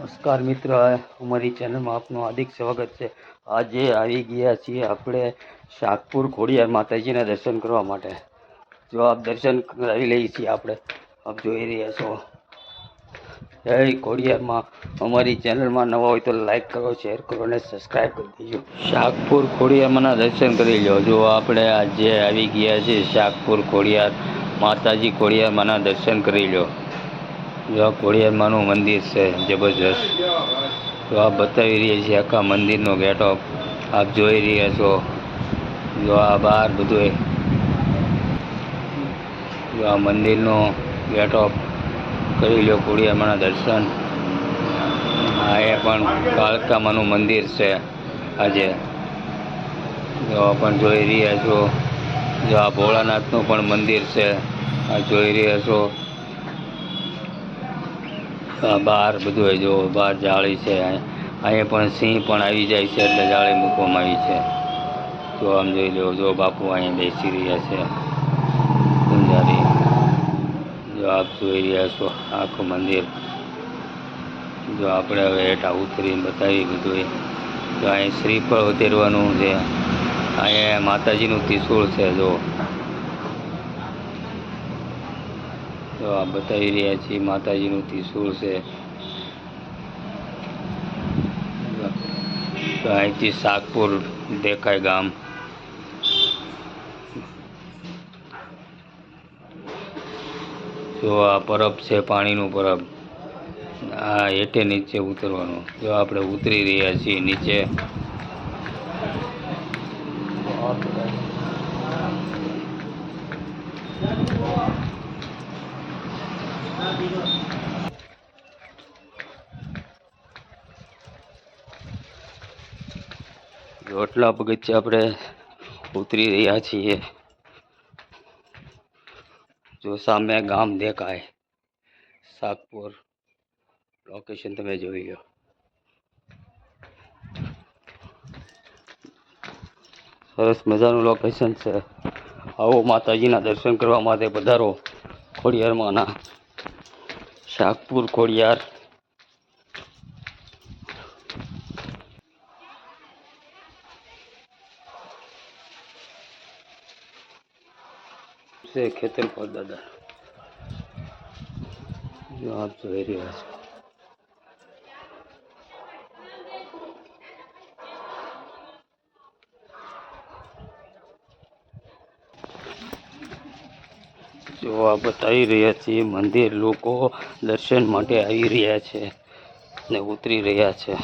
નમસ્કાર મિત્ર, અમારી ચેનલમાં આપનું હાર્દિક સ્વાગત છે. આજે આવી ગયા છીએ આપણે શાકપુર ખોડિયાર માતાજીના દર્શન કરવા માટે. જો આપ દર્શન કરાવી લઈએ છીએ આપણે, આપ જોઈ રહ્યા છો. જય ખોડિયારમાં. અમારી ચેનલમાં નવા હોય તો લાઈક કરો, શેર કરો અને સબસ્ક્રાઈબ કરી દેજો. શાકપુર ખોડિયારમાંના દર્શન કરી લો જો આપણે આજે આવી ગયા છીએ શાકપુર ખોડિયાર માતાજી ખોડિયારમાંના દર્શન કરી લો જો આ કોળિયારમાંનું મંદિર છે, જબરજસ્ત. તો આ બતાવી રહ્યા છીએ આખા મંદિરનો ગેટઅપ આપ જોઈ રહ્યા છો. જો આ બહાર બધું જો આ મંદિરનો ગેટઅપ કરી લો કોળિયારમાંના દર્શન. આ એ પણ કાળકામાંનું મંદિર છે આજે. જો પણ જોઈ રહ્યા છો. જો આ ભોળાનાથનું પણ મંદિર છે. આ જોઈ રહ્યા છો. બહાર બધું જો બહાર જાળી છે અહીંયા પણ સિંહ પણ આવી જાય છે એટલે જાળી મૂકવામાં આવી છે. તો આમ જોઈ લો, જો બાપુ અહીંયા બેસી રહ્યા છે. પૂજારી જો આપ જોઈ રહ્યા છો આખું મંદિર. જો આપણે હવે હેઠા ઉતરીને બતાવી બધું જો અહીં શ્રીફળ ઉતેરવાનું છે. અહીંયા માતાજીનું ત્રિશૂળ છે, જો. તો આ બતાવી રહ્યા છીએ માતાજીનું ત્રિશુળ છે. અહીંથી શાકપુર દેખાય ગામ. જો આ પરબ છે, પાણીનું પરબ. આ હેઠે નીચે ઉતરવાનું. જો આપણે ઉતરી રહ્યા છીએ નીચે જો આટલા પગથિયા આપણે ઉતરી રહ્યા છીએ. જો સામે ગામ દેખાય, સાગપુર લોકેશન તમે જોઈ લો. સરસ મજાનું લોકેશન છે. આવો માતાજીના દર્શન કરવા માટે પધારો ખોડિયારમાંના શાકપુર ખોડિયાર. છે ખેતર પર દાદા. જો આપ જોઈ રહ્યા છો જો આ બતાવી રહ્યા છીએ. મંદિર લોકો દર્શન માટે આવી રહ્યા છે ને ઉતરી રહ્યા છે.